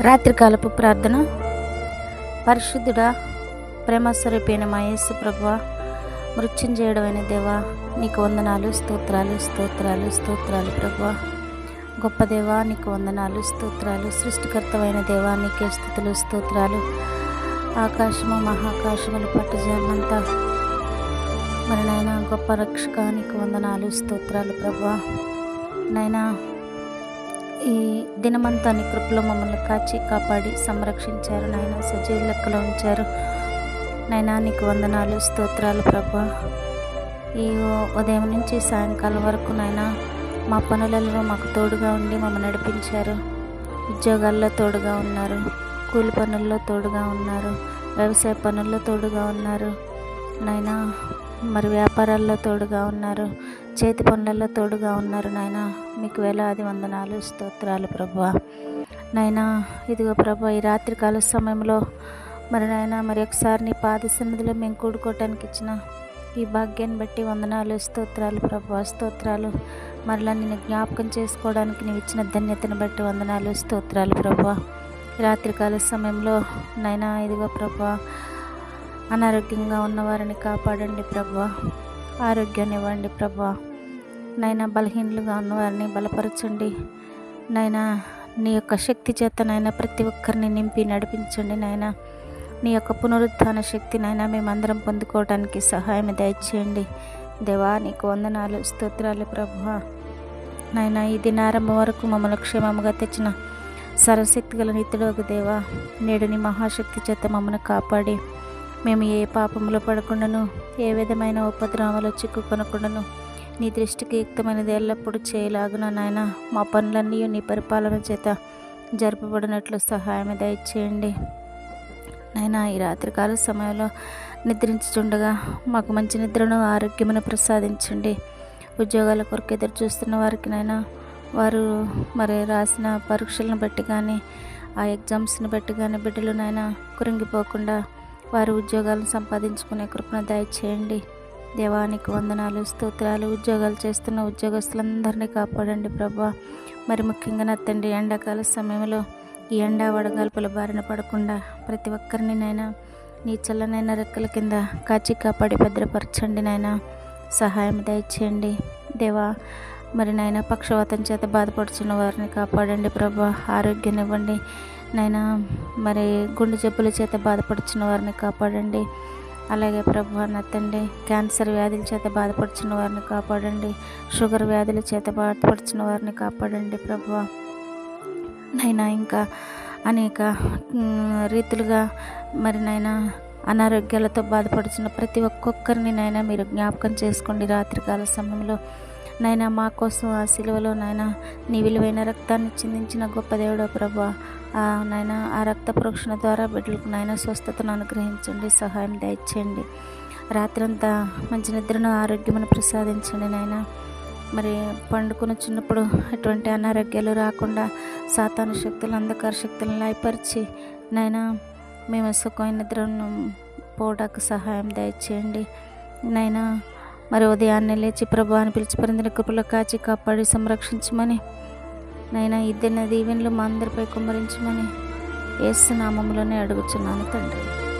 రాత్రికాలపు ప్రార్థన. పరిశుద్ధుడా ప్రేమస్వరూపైన మా యేసు ప్రభు చేయడమైన దేవా నీకు వందనాలు స్తోత్రాలు స్తోత్రాలు స్తోత్రాలు ప్రభు. గొప్ప దేవా నీకు వందనాలు స్తోత్రాలు సృష్టికర్తమైన దేవా నీకే స్థుతులు స్తోత్రాలు. ఆకాశము మహాకాశములు పట్టుజామంతా మరి నాయన గొప్ప రక్షక నీకు వందనాలు స్తోత్రాలు ప్రభా. నైనా ఈ దినమంతా నీ కృపలో మమ్మల్ని కాచి కాపాడి సంరక్షించారు. నాయన సజీవ లెక్కలో ఉంచారు. నైనా నీకు వందనాలు స్తోత్రాలు ప్రభా. ఈ ఉదయం నుంచి సాయంకాలం వరకు నాయన మా పనులలో మాకు తోడుగా ఉండి మమ్మల్ని నడిపించారు. ఉద్యోగాల్లో తోడుగా ఉన్నారు. కూలి పనుల్లో తోడుగా ఉన్నారు. వ్యవసాయ పనుల్లో తోడుగా ఉన్నారు. నైనా మరి వ్యాపారాల్లో తోడుగా ఉన్నారు. చేతి పనులలో తోడుగా ఉన్నారు నాయన. మీకు వేలాది వందనాలు స్తోత్రాలు ప్రభా నైనా ఇదిగో ప్రభా ఈ రాత్రికాల సమయంలో మరి నాయన మరి ఒకసారి నీ పాద సన్నిధిలో మేము కూడుకోవటానికి ఇచ్చిన ఈ భాగ్యాన్ని బట్టి వందనాలు స్తోత్రాలు ప్రభా స్తోత్రాలు. మరలా నిన్ను జ్ఞాపకం చేసుకోవడానికి నీవు ఇచ్చిన ధన్యతను బట్టి వందనాలు స్తోత్రాలు ప్రభా రాత్రికాల సమయంలో నైనా ఇదిగో ప్రభా అనారోగ్యంగా ఉన్నవారిని కాపాడండి ప్రభా ఆరోగ్యాన్ని ఇవ్వండి ప్రభా. నైనా బలహీనులుగా ఉన్నవారిని బలపరచండి. నైనా నీ యొక్క శక్తి చేత నైనా ప్రతి ఒక్కరిని నింపి నడిపించండి నాయన నీ యొక్క పునరుత్థాన శక్తి నైనా మేమందరం పొందుకోవడానికి సహాయం దయచేయండి. దేవా నీకు వందనాలు స్తోత్రాలు ప్రభా. నాయన ఈ దినారంభం వరకు మమ్మల్ని క్షేమముగా తెచ్చిన సర్వశక్తి గల నిత్యుడు దేవా. నేడు నీ మహాశక్తి చేత మమ్మల్ని కాపాడి మేము ఏ పాపంలో పడకుండాను ఏ విధమైన ఉపద్రవంలో చిక్కుకొనకుండాను నీ దృష్టికి యుక్తమైనది ఎల్లప్పుడూ చేయలాగున నాయన. మా పనులన్నీ నీ పరిపాలన చేత జరపబడినట్లు సహాయం దయచేయండి. నాయన ఈ రాత్రికాల సమయంలో నిద్రించుచుండగా మాకు మంచి నిద్రను ఆరోగ్యమును ప్రసాదించండి. ఉద్యోగాల కొరకు ఎదురు చూస్తున్న వారికి నైనా వారు మరి రాసిన పరీక్షలను బట్టి కానీ ఆ ఎగ్జామ్స్ని బట్టి కానీ బిడ్డలు నైనా కురింగిపోకుండా వారు ఉద్యోగాలను సంపాదించుకునే కృపను దయచేయండి. దేవానికి వందనాలు స్తోత్రాలు. ఉద్యోగాలు చేస్తున్న ఉద్యోగస్తులందరినీ కాపాడండి ప్రభా. మరి ముఖ్యంగా నా తండ్రి ఎండాకాల సమయంలో ఈ ఎండా వడగాల్పుల బారిన పడకుండా ప్రతి ఒక్కరిని నైనా నీ చల్లనైన రెక్కల కింద కాచి కాపాడి భద్రపరచండి నాయనా. సహాయం దయచేయండి. దేవా మరి నాయన పక్షవాతం చేత బాధపడుచున్న వారిని కాపాడండి ప్రభా. ఆరోగ్యం ఇవ్వండి. నైనా మరి గుండె జబ్బుల చేత బాధపడుచున్న వారిని కాపాడండి. అలాగే ప్రభు నత్తండి క్యాన్సర్ వ్యాధుల చేత బాధపడుచున్న వారిని కాపాడండి. షుగర్ వ్యాధుల చేత బాధపడుచున్న వారిని కాపాడండి ప్రభు నైనా ఇంకా అనేక రీతులుగా మరి నైనా అనారోగ్యాలతో బాధపడుచున్న ప్రతి ఒక్కొక్కరిని నైనా మీరు జ్ఞాపకం చేసుకోండి రాత్రికాల సమయంలో. నైనా మా కోసం ఆ సిలువలో నాయన నీ విలువైన రక్తాన్ని చిందించిన గొప్ప దేవుడో ప్రభా. నాయన ఆ రక్త ప్రోక్షణ ద్వారా బిడ్డలకు నాయన స్వస్థతను అనుగ్రహించండి సహాయం దయచేయండి. రాత్రంతా మంచి నిద్రను ఆరోగ్యమును ప్రసాదించండి నాయన. మరి పండుకుని చిన్నప్పుడు ఎటువంటి అనారోగ్యాలు రాకుండా సాతాను శక్తులు అంధకార శక్తులను లాయపరిచి నాయన మేము సుఖమైన నిద్రను పోవడానికి సహాయం దయచేయండి. నైనా మరి ఉదయాన్నే లేచి ప్రభు అని పిలిచి పరిందిన కృపలో కాచి కాపాడి సంరక్షించమని. నైనా ఇద్దరిన దీవెనలు మా అందరిపై కుమ్మరించమని ఏసునామంలోనే అడుగుచున్నాను తండ్రి.